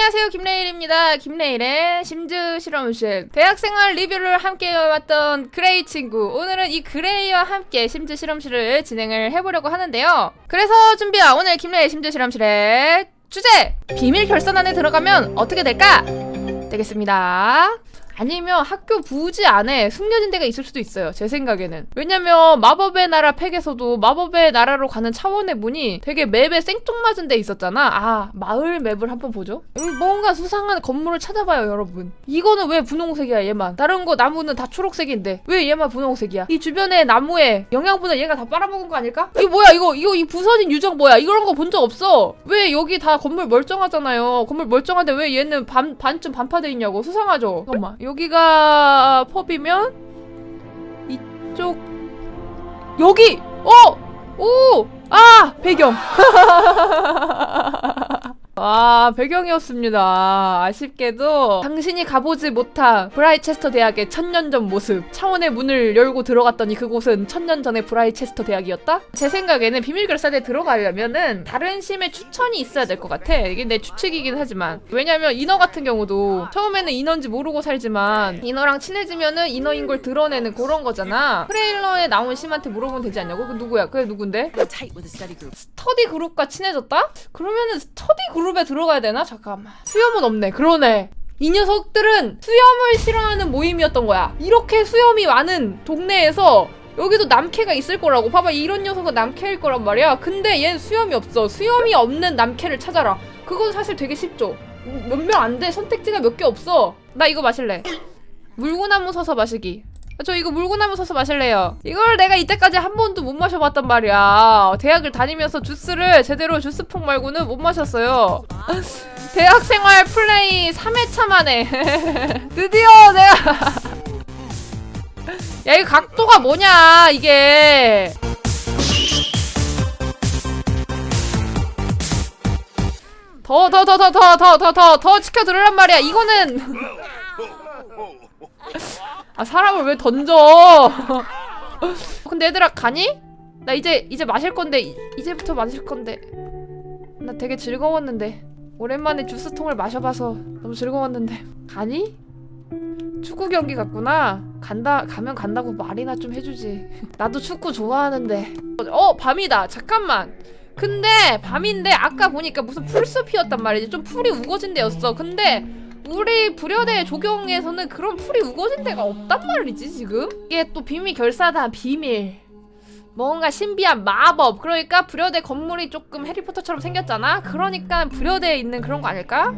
안녕하세요. 김레일입니다. 김레일의 심즈 실험실. 대학생활 리뷰를 함께 해왔던 그레이 친구. 오늘은 이 그레이와 함께 심즈 실험실을 진행을 해보려고 하는데요. 그래서 준비한 오늘 김레일 심즈 실험실의 주제! 비밀 결선 안에 들어가면 어떻게 될까? 되겠습니다 아니면 학교 부지 안에 숨겨진 데가 있을 수도 있어요. 제 생각에는. 왜냐면 마법의 나라 팩에서도 마법의 나라로 가는 차원의 문이 되게 맵에 생뚱맞은 데 있었잖아. 아, 마을 맵을 한번 보죠. 여기 뭔가 수상한 건물을 찾아봐요, 여러분. 이거는 왜 분홍색이야, 얘만. 다른 거 나무는 다 초록색인데 왜 얘만 분홍색이야? 이 주변에 나무에 영양분을 얘가 다 빨아먹은 거 아닐까? 이거 뭐야, 이거 이거 이 부서진 유적 뭐야? 이런 거 본 적 없어. 왜 여기 다 건물 멀쩡하잖아요. 건물 멀쩡한데 왜 얘는 반 반쯤 반파돼 있냐고. 수상하죠. 잠깐만. 여기가 펍이면 이쪽 여기 어! 오! 아! 배경. 아, 배경이었습니다. 아쉽게도 당신이 가보지 못한 브라이체스터 대학의 천년 전 모습. 차원의 문을 열고 들어갔더니 그곳은 천년 전의 브라이체스터 대학이었다? 제 생각에는 비밀결사대 들어가려면은 다른 심의 추천이 있어야 될 것 같아. 이게 내 추측이긴 하지만. 왜냐면 인어 같은 경우도 처음에는 인어인지 모르고 살지만 인어랑 친해지면은 인어인 걸 드러내는 그런 거잖아. 트레일러에 나온 심한테 물어보면 되지 않냐고? 그 누구야? 그게 누군데? 스터디 그룹과 친해졌다? 그러면은 스터디 그룹 에 들어가야 되나? 잠깐만. 수염은 없네. 그러네. 이 녀석들은 수염을 싫어하는 모임이었던 거야. 이렇게 수염이 많은 동네에서 여기도 남캐가 있을 거라고. 봐봐, 이런 녀석은 남캐일 거란 말이야. 근데 얘는 수염이 없어. 수염이 없는 남캐를 찾아라. 그건 사실 되게 쉽죠. 몇 명 안 돼. 선택지가 몇 개 없어. 나 이거 마실래. 물구나무 서서 마시기. 저 이거 물구나무 서서 마실래요. 이걸 내가 이때까지 한 번도 못 마셔봤단 말이야. 대학을 다니면서 주스를 제대로 주스풍 말고는 못 마셨어요. 대학 생활 플레이 3회차 만에 드디어 내가 야이 각도가 뭐냐 이게 더 더 더 더 더 더 더 더더 지켜 들으란 말이야 이거는 아 사람을 왜 던져? 근데 얘들아 가니? 나 이제 이제 마실 건데 이- 이제부터 마실 건데. 나 되게 즐거웠는데. 오랜만에 주스통을 마셔봐서 너무 즐거웠는데. 가니? 축구 경기 갔구나. 간다 가면 간다고 말이나 좀 해주지. 나도 축구 좋아하는데. 어 밤이다. 잠깐만. 근데 밤인데 아까 보니까 무슨 풀숲이었단 말이지. 좀 풀이 우거진 데였어. 근데 우리 불여대 조경에서는 그런 풀이 우거진 데가 없단 말이지 지금? 이게 또 비밀 결사다 비밀. 뭔가 신비한 마법. 그러니까 불여대 건물이 조금 해리포터처럼 생겼잖아? 그러니까 불여대에 있는 그런 거 아닐까?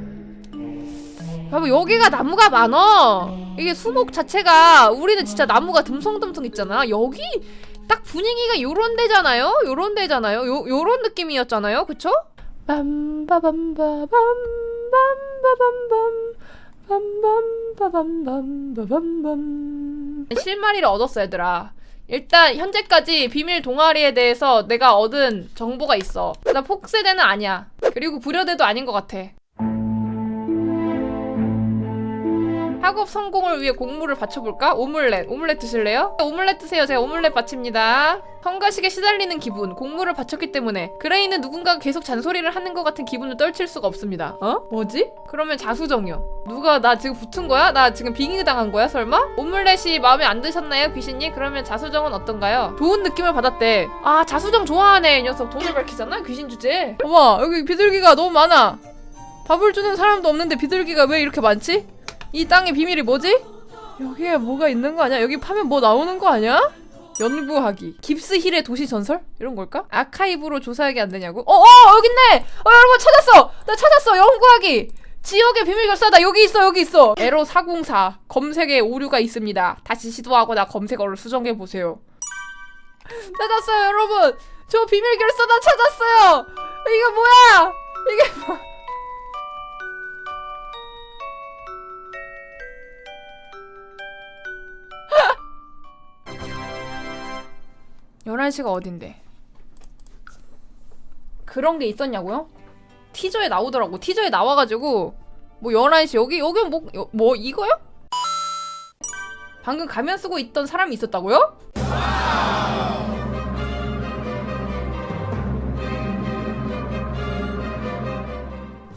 여보 여기가 나무가 많어. 이게 수목 자체가 우리는 진짜 나무가 듬성듬성 있잖아. 여기 딱 분위기가 요런 데잖아요? 요런 데잖아요? 요, 요런 느낌이었잖아요. 그쵸? 빰바밤바밤 빰바밤밤 실마리를 얻었어 얘들아. 일단 현재까지 비밀 동아리에 대해서 내가 얻은 정보가 있어. 나 폭세대는 아니야. 그리고 불여대도 아닌 것 같아 학업 성공을 위해 공물을 바쳐볼까? 오믈렛. 오믈렛 드실래요? 오믈렛 드세요. 제가 오믈렛 바칩니다. 성가식에 시달리는 기분. 공물을 바쳤기 때문에. 그레이는 누군가가 계속 잔소리를 하는 것 같은 기분을 떨칠 수가 없습니다. 어? 뭐지? 그러면 자수정이요. 누가 나 지금 붙은 거야? 나 지금 빙의 당한 거야? 설마? 오믈렛이 마음에 안 드셨나요, 귀신님? 그러면 자수정은 어떤가요? 좋은 느낌을 받았대. 아, 자수정 좋아하네. 이 녀석 돈을 밝히잖아? 귀신 주제. 어머, 여기 비둘기가 너무 많아. 밥을 주는 사람도 없는데 비둘기가 왜 이렇게 많지? 이 땅의 비밀이 뭐지? 여기에 뭐가 있는 거 아니야? 여기 파면 뭐 나오는 거 아니야? 연구하기 깁스힐의 도시 전설? 이런 걸까? 아카이브로 조사하기 안 되냐고? 어, 어, 여기 있네! 어, 여러분 찾았어! 나 찾았어! 연구하기! 지역의 비밀 결사다! 여기 있어, 여기 있어! 에로 404 검색에 오류가 있습니다. 다시 시도하거나 검색어를 수정해보세요. 찾았어요, 여러분! 저 비밀 결사다 찾았어요! 이거 뭐야! 이게 뭐... 11시가 어딘데? 그런 게 있었냐고요? 티저에 나오더라고. 티저에 나와가지고 뭐 11시 여기 여기 뭐, 여- 뭐 이거요? 방금 가면 쓰고 있던 사람이 있었다고요?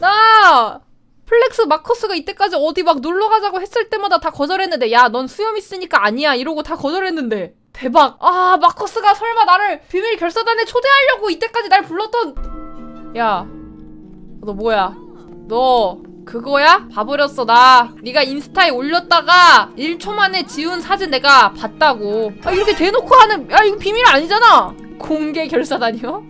나 플레이 알렉스 마커스가 이때까지 어디 막 놀러 가자고 했을 때마다 다 거절했는데 야 넌 수염 있으니까 아니야 이러고 다 거절했는데 대박 아 마커스가 설마 나를 비밀 결사단에 초대하려고 이때까지 날 불렀던 야 너 뭐야 너 그거야? 봐버렸어 나 네가 인스타에 올렸다가 1초 만에 지운 사진 내가 봤다고 아 이렇게 대놓고 하는 야 이거 비밀 아니잖아 공개 결사단이요?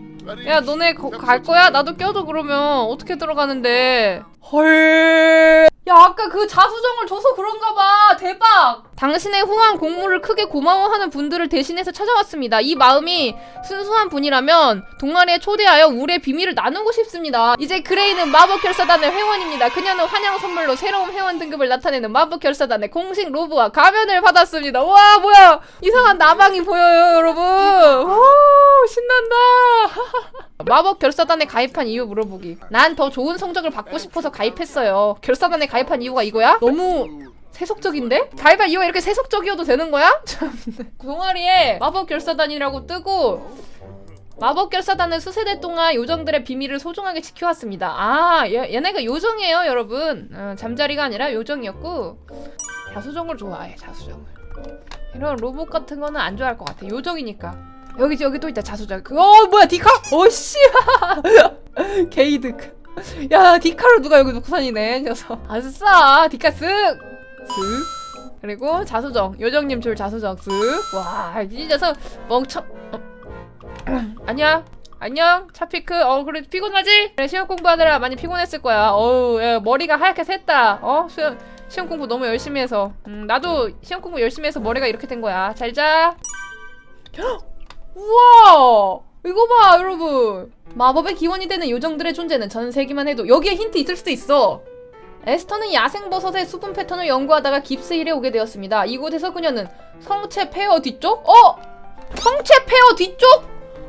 야 너네 거, 갈 거야? 나도 껴줘 그러면 어떻게 들어가는데 헐. 야 아까 그 자수정을 줘서 그런가 봐. 대박. 당신의 후한 공무를 크게 고마워하는 분들을 대신해서 찾아왔습니다. 이 마음이 순수한 분이라면 동아리에 초대하여 우리의 비밀을 나누고 싶습니다. 이제 그레이는 마법 결사단의 회원입니다. 그녀는 환영 선물로 새로운 회원 등급을 나타내는 마법 결사단의 공식 로브와 가면을 받았습니다. 와 뭐야. 이상한 나방이 보여요 여러분. 오 신난다 마법 결사단에 가입한 이유 물어보기. 난 더 좋은 성적을 받고 싶어서 가입했어요. 결사단에 가입한 이유가 이거야? 너무 세속적인데? 가입한 이유가 이렇게 세속적이어도 되는 거야? 참. 동아리에 마법 결사단이라고 뜨고 마법 결사단은 수세대 동안 요정들의 비밀을 소중하게 지켜왔습니다. 아, 얘, 얘네가 요정이에요, 여러분. 어, 잠자리가 아니라 요정이었고 자수정을 좋아해, 자수정을. 이런 로봇 같은 거는 안 좋아할 것 같아. 요정이니까. 여기 여기 또 있다 자수정. 그, 어 뭐야 디카? 어씨. 게이드. 야 디카를 누가 여기 놓고 다니네 녀석. 아싸 디카 쓱 쓱. 그리고 자수정 요정님 줄 자수정 쓱. 와이 녀석 멍청. 어. 아니야. 안녕 차피크 어 그래 피곤하지? 그래 시험 공부하느라 많이 피곤했을 거야 어우 야, 머리가 하얗게 샜다 어 시험, 시험 공부 너무 열심히 해서 음, 나도 시험 공부 열심히 해서 머리가 이렇게 된 거야 잘자 우와 이거 봐 여러분 마법의 기원이 되는 요정들의 존재는 전 세기만 해도 여기에 힌트 있을 수도 있어 에스터는 야생버섯의 수분 패턴을 연구하다가 깁스힐에 오게 되었습니다 이곳에서 그녀는 성체 폐허 뒤쪽? 어? 성체 폐허 뒤쪽?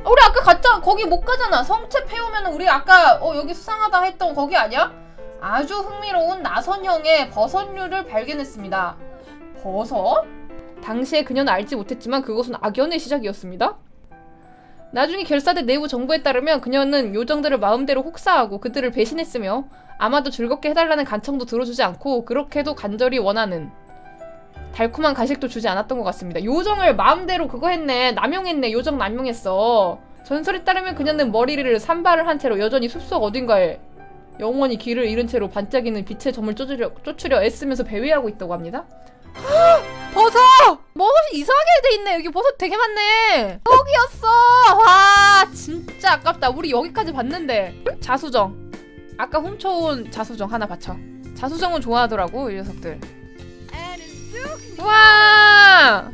아, 우리 아까 갔자 거기 못 가잖아 성체 폐허면 우리 아까 어 여기 수상하다 했던 거기 아니야? 아주 흥미로운 나선형의 버섯류를 발견했습니다 버섯? 당시에 그녀는 알지 못했지만 그것은 악연의 시작이었습니다 나중에 결사대 내부 정보에 따르면 그녀는 요정들을 마음대로 혹사하고 그들을 배신했으며 아마도 즐겁게 해달라는 간청도 들어주지 않고 그렇게도 간절히 원하는 달콤한 간식도 주지 않았던 것 같습니다. 요정을 마음대로 그거 했네. 남용했네. 요정 남용했어. 전설에 따르면 그녀는 머리를 산발을 한 채로 여전히 숲속 어딘가에 영원히 길을 잃은 채로 반짝이는 빛의 점을 쫓으려, 쫓으려 애쓰면서 배회하고 있다고 합니다. 버섯! 버섯이 이상하게 돼 있네. 여기 버섯 되게 많네. 여기였어. 와, 진짜 아깝다. 우리 여기까지 봤는데. 자수정. 아까 훔쳐온 자수정 하나 받쳐. 자수정은 좋아하더라고, 이 녀석들. 와!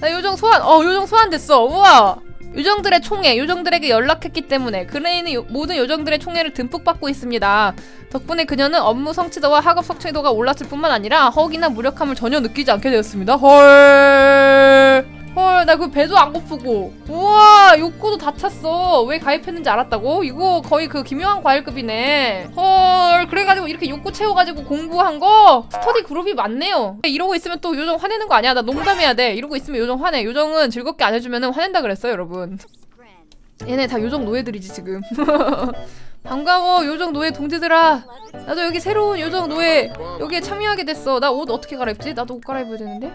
나 요정 소환, 어, 요정 소환됐어. 우와! 요정들의 총회, 요정들에게 연락했기 때문에 그레이는 요- 모든 요정들의 총회를 듬뿍 받고 있습니다. 덕분에 그녀는 업무 성취도와 학업 성취도가 올랐을 뿐만 아니라 허기나 무력함을 전혀 느끼지 않게 되었습니다. 헐. 헐, 나그 배도 안 고프고. 우와, 욕구도 다 찼어. 왜 가입했는지 알았다고? 이거 거의 그 기묘한 과일급이네. 헐, 그래가지고 이렇게 욕구 채워가지고 공부한 거? 스터디 그룹이 많네요. 이러고 있으면 또 요정 화내는 거 아니야. 나 농담해야 돼. 이러고 있으면 요정 화내. 요정은 즐겁게 안 해주면 화낸다 그랬어요, 여러분. 얘네 다 요정 노예들이지, 지금. 반가워, 요정 노예 동지들아. 나도 여기 새로운 요정 노예 여기에 참여하게 됐어. 나 옷 어떻게 갈아입지? 나도 옷 갈아입어야 되는데.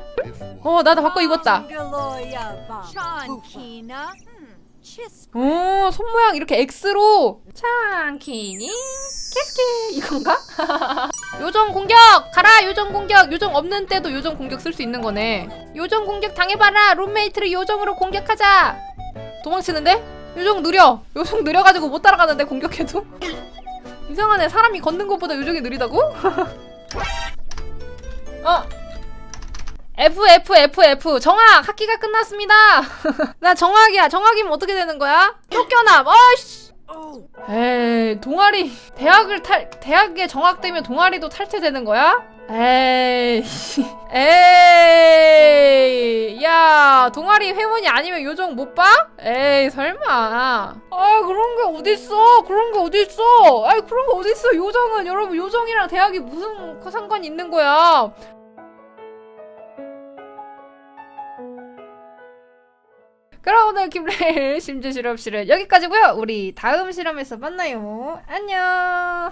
어, 나도 바꿔 입었다. 오, 손 모양 이렇게 X로. 창키니 캐스키 이건가? 요정 공격! 가라! 요정 공격! 요정 없는 때도 요정 공격 쓸 수 있는 거네. 요정 공격 당해봐라! 룸메이트를 요정으로 공격하자! 도망치는데? 요정 느려! 요정 느려가지고 못 따라가는데 공격해도? 이상하네. 사람이 걷는 것보다 요정이 느리다고? 어! F F F F 정학 학기가 끝났습니다. 나 정학이야. 정학이면 어떻게 되는 거야? 쫓겨남. 어이씨. 에이 동아리 대학을 탈 대학에 정학되면 동아리도 탈퇴되는 거야? 에이 에이 야 동아리 회원이 아니면 요정 못 봐? 에이 설마 아 그런 게 어딨어 그런 게 어딨어 아이 그런 거 어딨어 요정은 여러분 요정이랑 대학이 무슨 상관이 있는 거야 그럼 오늘 김레일 심지 실험실은 여기까지고요. 우리 다음 실험에서 만나요. 안녕.